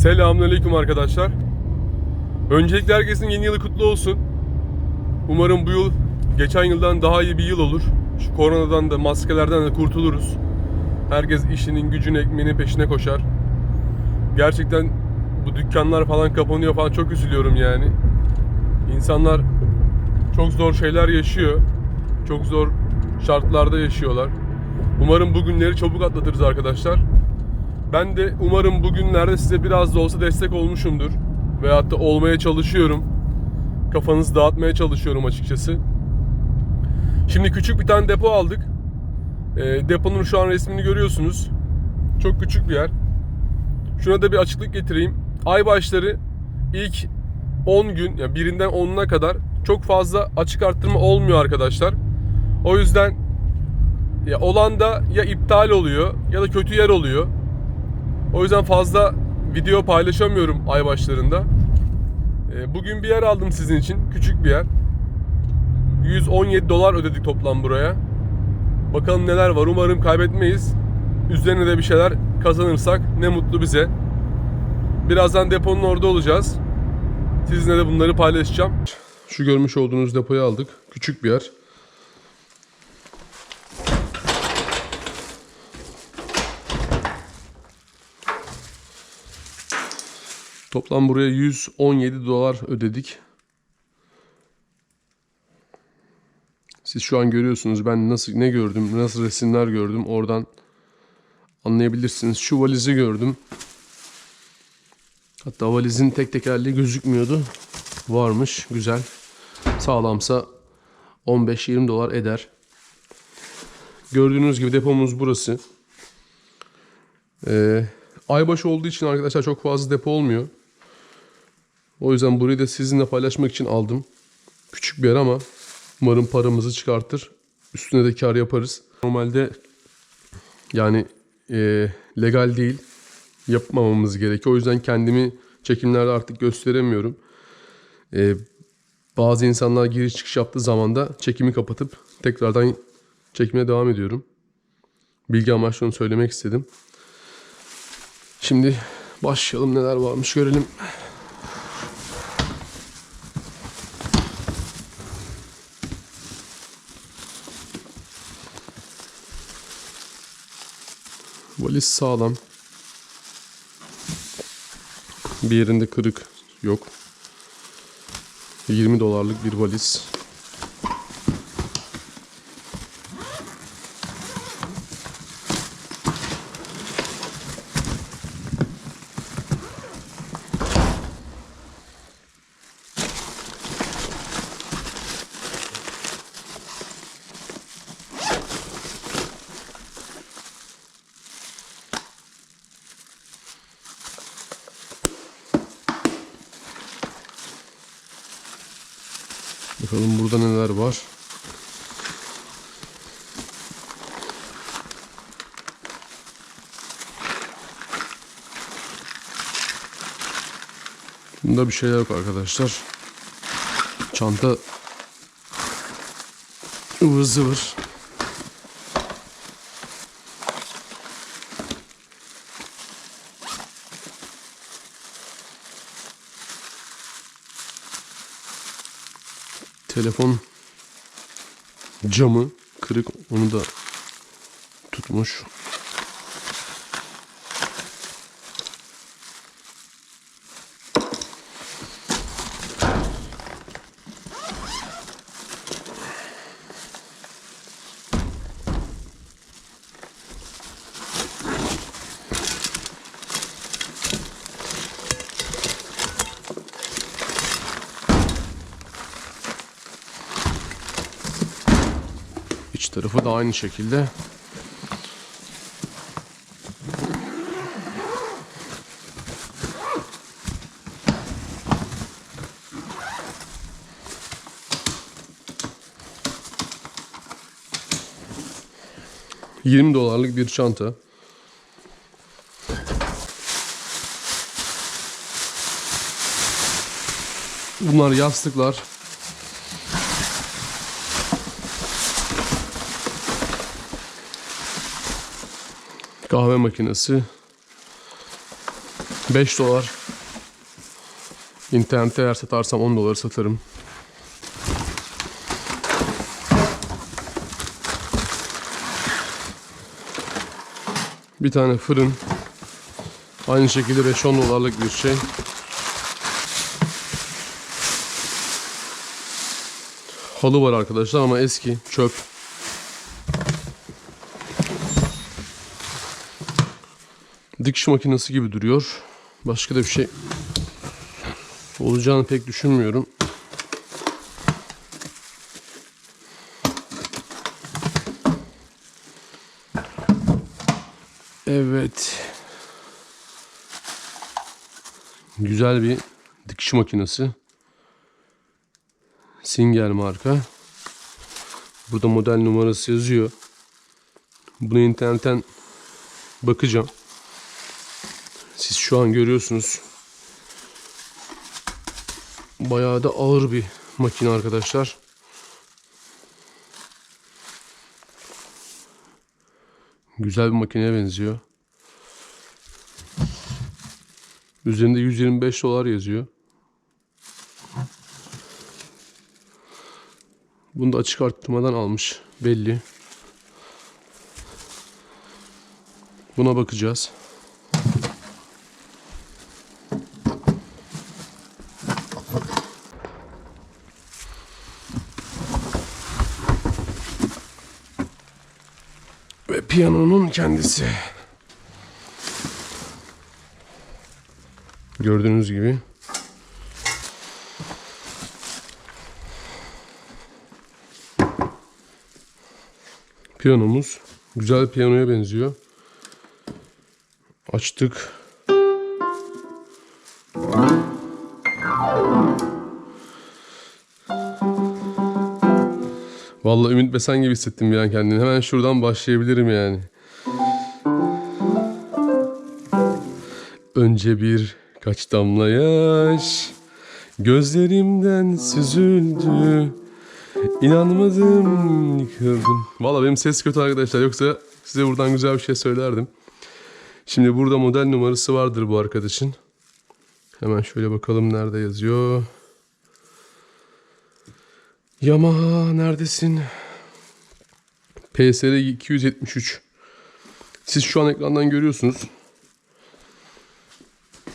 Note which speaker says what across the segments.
Speaker 1: Selamünaleyküm arkadaşlar. Öncelikle herkesin yeni yılı kutlu olsun. Umarım bu yıl geçen yıldan daha iyi bir yıl olur. Şu koronadan da maskelerden de kurtuluruz. Herkes işinin, gücün, ekmeğinin peşine koşar. Gerçekten bu dükkanlar falan kapanıyor falan çok üzülüyorum yani. İnsanlar çok zor şeyler yaşıyor. Çok zor şartlarda yaşıyorlar. Umarım bu günleri çabuk atlatırız arkadaşlar. Ben de umarım bugünlerde size biraz da olsa destek olmuşumdur. Veyahut da olmaya çalışıyorum. Kafanızı dağıtmaya çalışıyorum açıkçası. Şimdi küçük bir tane depo aldık. E, deponun şu an resmini görüyorsunuz. Çok küçük bir yer. Şuna da bir açıklık getireyim. Ay başları ilk 10 gün, yani birinden 10'una kadar çok fazla açık arttırma olmuyor arkadaşlar. O yüzden ya olan da ya iptal oluyor ya da kötü yer oluyor. O yüzden fazla video paylaşamıyorum ay başlarında. Ee, Bugün bir yer aldım sizin için. Küçük bir yer. 117 dolar ödedik toplam buraya. Bakalım neler var. Umarım kaybetmeyiz. Üzerine de bir şeyler kazanırsak ne mutlu bize. Birazdan deponun orada olacağız. Sizinle de bunları paylaşacağım. Şu görmüş olduğunuz depoyu aldık. Küçük bir yer. Toplam buraya 117 dolar ödedik. Siz şu an görüyorsunuz ben nasıl ne gördüm, nasıl resimler gördüm oradan anlayabilirsiniz. Şu valizi gördüm. Hatta valizin tek tekerleği gözükmüyordu. Varmış, güzel. Sağlamsa 15-20 dolar eder. Gördüğünüz gibi depomuz burası. Ee, aybaşı olduğu için arkadaşlar çok fazla depo olmuyor. O yüzden burayı da sizinle paylaşmak için aldım. Küçük bir yer ama umarım paramızı çıkartır. Üstüne de kar yaparız. Normalde yani e, legal değil. Yapmamamız gerekiyor. O yüzden kendimi çekimlerde artık gösteremiyorum. E, bazı insanlar giriş çıkış yaptığı zaman da çekimi kapatıp tekrardan çekime devam ediyorum. Bilgi amaçlı onu söylemek istedim. Şimdi başlayalım neler varmış görelim. Valiz sağlam. Bir yerinde kırık yok. 20 dolarlık bir valiz. Bakalım burada neler var. Bunda bir şeyler yok arkadaşlar. Çanta ıvır zıvır. Telefon camı kırık onu da tutmuş. İç tarafı da aynı şekilde. ...20 dolarlık bir çanta. Bunlar yastıklar. Kahve makinesi. 5 dolar. İnternette eğer satarsam 10 dolar satarım. Bir tane fırın. Aynı şekilde 5-10 dolarlık bir şey. Halı var arkadaşlar ama eski çöp. Dikiş makinesi gibi duruyor. Başka da bir şey olacağını pek düşünmüyorum. Evet. Güzel bir dikiş makinesi. Singer marka. Burada model numarası yazıyor. Bunu internetten bakacağım. Siz şu an görüyorsunuz. Bayağı da ağır bir makine arkadaşlar. Güzel bir makineye benziyor. Üzerinde 125 dolar yazıyor. Bunu da açık arttırmadan almış belli. Buna bakacağız. Piyanonun kendisi. Gördüğünüz gibi. Piyanomuz güzel piyanoya benziyor. Açtık. Vallahi Ümit Besen gibi hissettim bir an kendimi. Hemen şuradan başlayabilirim yani. Önce bir kaç damla yaş gözlerimden süzüldü. İnanmadım, yıkıldım. Valla benim ses kötü arkadaşlar. Yoksa size buradan güzel bir şey söylerdim. Şimdi burada model numarası vardır bu arkadaşın. Hemen şöyle bakalım nerede yazıyor. Yamaha neredesin? PSR 273. Siz şu an ekrandan görüyorsunuz.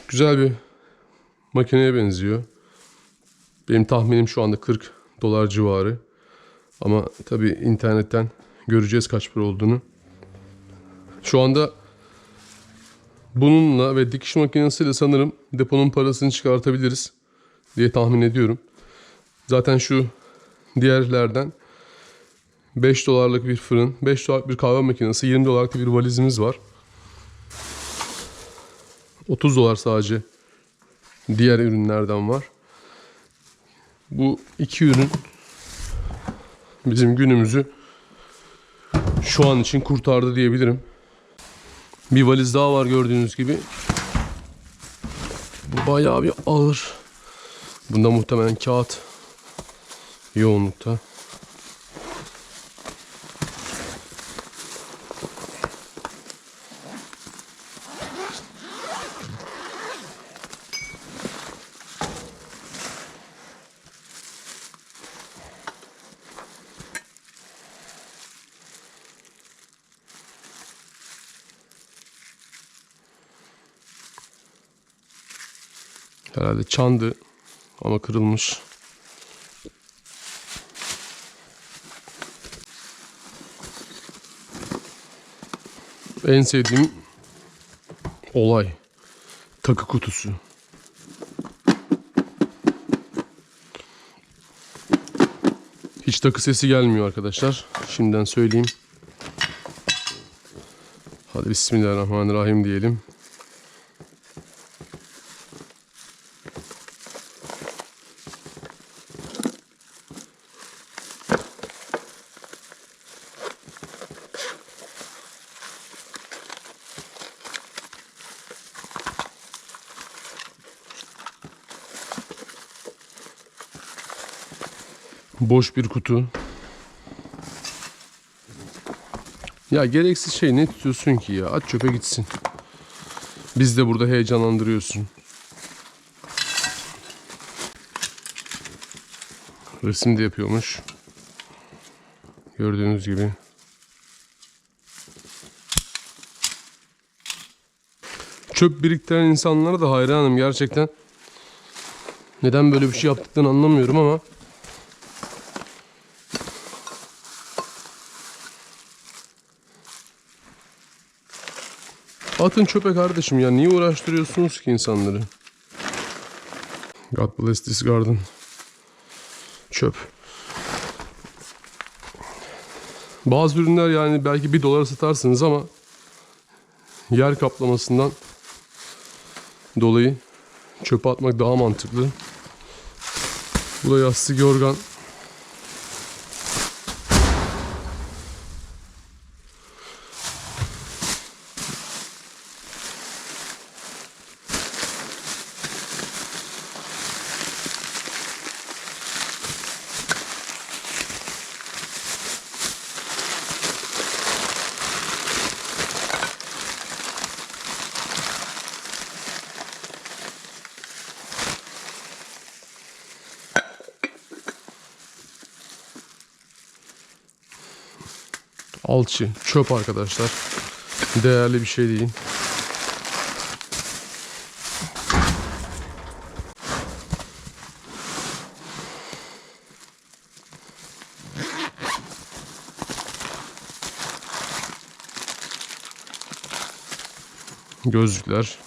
Speaker 1: Güzel bir makineye benziyor. Benim tahminim şu anda 40 dolar civarı. Ama tabi internetten göreceğiz kaç para olduğunu. Şu anda bununla ve dikiş makinesiyle sanırım deponun parasını çıkartabiliriz diye tahmin ediyorum. Zaten şu diğerlerden 5 dolarlık bir fırın, 5 dolarlık bir kahve makinesi, 20 dolarlık bir valizimiz var. 30 dolar sadece diğer ürünlerden var. Bu iki ürün bizim günümüzü şu an için kurtardı diyebilirim. Bir valiz daha var gördüğünüz gibi. Bu bayağı bir ağır. Bunda muhtemelen kağıt yoğunlukta. Herhalde çandı ama kırılmış. En sevdiğim olay takı kutusu. Hiç takı sesi gelmiyor arkadaşlar. Şimdiden söyleyeyim. Hadi Bismillahirrahmanirrahim diyelim. Boş bir kutu. Ya gereksiz şey ne tutuyorsun ki ya? At çöpe gitsin. Biz de burada heyecanlandırıyorsun. Resim de yapıyormuş. Gördüğünüz gibi. Çöp biriktiren insanlara da hayranım gerçekten. Neden böyle bir şey yaptıklarını anlamıyorum ama. Atın çöpe kardeşim ya. Niye uğraştırıyorsunuz ki insanları? God bless this garden. Çöp. Bazı ürünler yani belki bir dolara satarsınız ama yer kaplamasından dolayı çöpe atmak daha mantıklı. Bu da yastık yorgan. Alçı, çöp arkadaşlar. Değerli bir şey değil. Gözlükler.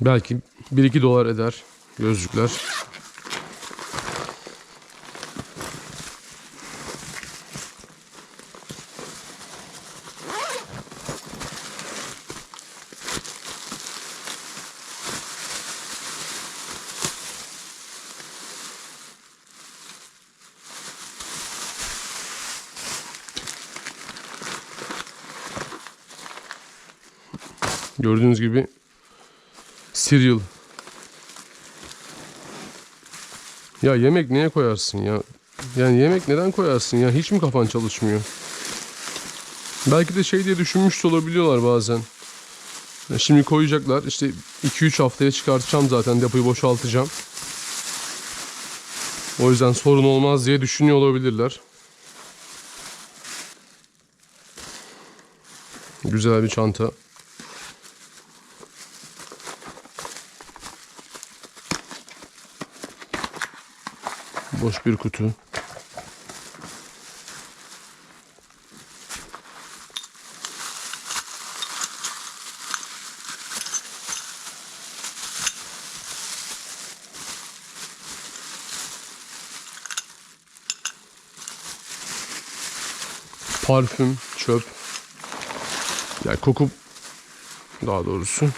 Speaker 1: Belki 1-2 dolar eder gözlükler. Gördüğünüz gibi cereal. Ya yemek neye koyarsın ya? Yani yemek neden koyarsın ya? Hiç mi kafan çalışmıyor? Belki de şey diye düşünmüş olabiliyorlar bazen. Ya şimdi koyacaklar işte 2-3 haftaya çıkartacağım zaten depoyu boşaltacağım. O yüzden sorun olmaz diye düşünüyor olabilirler. Güzel bir çanta. Boş bir kutu. Parfüm, çöp. Yani koku daha doğrusu.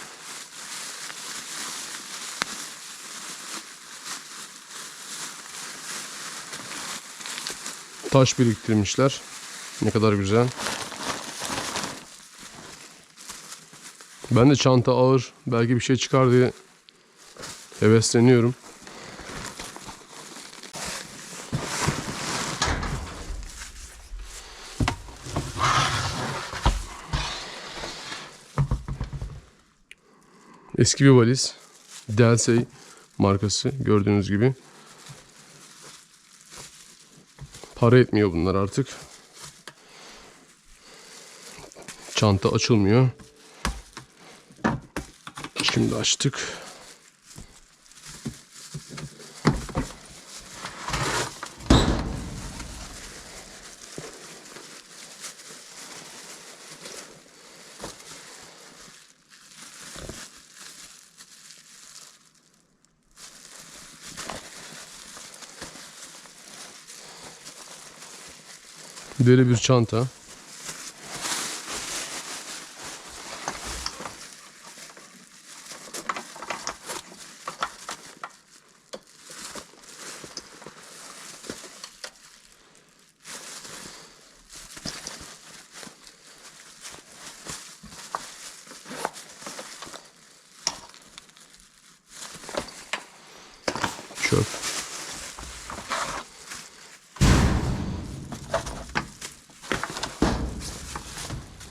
Speaker 1: Taş biriktirmişler. Ne kadar güzel. Ben de çanta ağır. Belki bir şey çıkar diye hevesleniyorum. Eski bir valiz. Delsey markası gördüğünüz gibi. Para etmiyor bunlar artık. Çanta açılmıyor. Şimdi açtık. Deri bir çanta.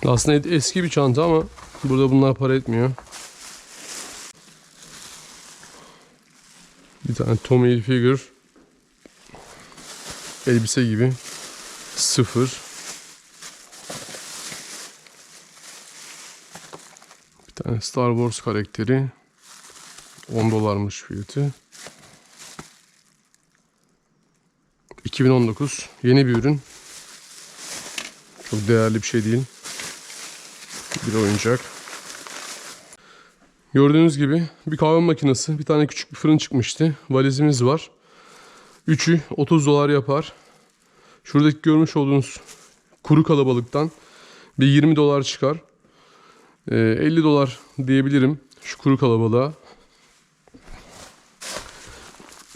Speaker 1: Aslında eski bir çanta ama burada bunlar para etmiyor. Bir tane Tommy Hilfiger elbise gibi sıfır. Bir tane Star Wars karakteri 10 dolarmış fiyatı. 2019 yeni bir ürün. Çok değerli bir şey değil. Bir oyuncak. Gördüğünüz gibi bir kahve makinesi, bir tane küçük bir fırın çıkmıştı. Valizimiz var. Üçü 30 dolar yapar. Şuradaki görmüş olduğunuz kuru kalabalıktan bir 20 dolar çıkar. Ee, 50 dolar diyebilirim şu kuru kalabalığa.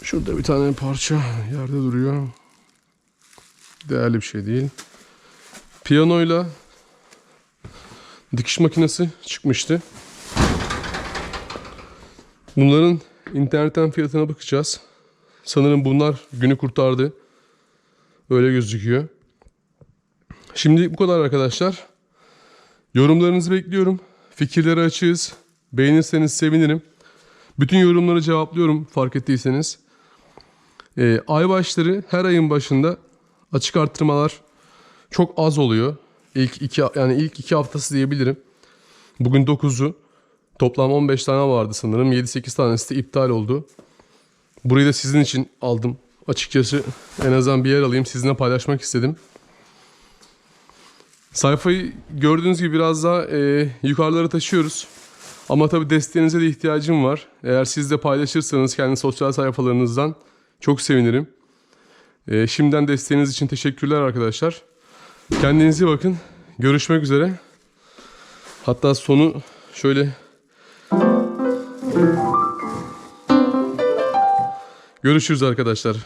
Speaker 1: Şurada bir tane parça yerde duruyor. Değerli bir şey değil. Piyanoyla dikiş makinesi çıkmıştı. Bunların internetten fiyatına bakacağız. Sanırım bunlar günü kurtardı. Öyle gözüküyor. Şimdi bu kadar arkadaşlar. Yorumlarınızı bekliyorum. Fikirleri açığız. Beğenirseniz sevinirim. Bütün yorumları cevaplıyorum fark ettiyseniz. Ee, ay başları her ayın başında açık arttırmalar çok az oluyor. İlk iki yani ilk iki haftası diyebilirim. Bugün 9'u. Toplam 15 tane vardı sanırım. 7-8 tanesi de iptal oldu. Burayı da sizin için aldım. Açıkçası en azından bir yer alayım sizinle paylaşmak istedim. Sayfayı gördüğünüz gibi biraz daha e, yukarılara taşıyoruz. Ama tabii desteğinize de ihtiyacım var. Eğer siz de paylaşırsanız kendi sosyal sayfalarınızdan çok sevinirim. E, şimdiden desteğiniz için teşekkürler arkadaşlar. Kendinize bakın. Görüşmek üzere. Hatta sonu şöyle Görüşürüz arkadaşlar.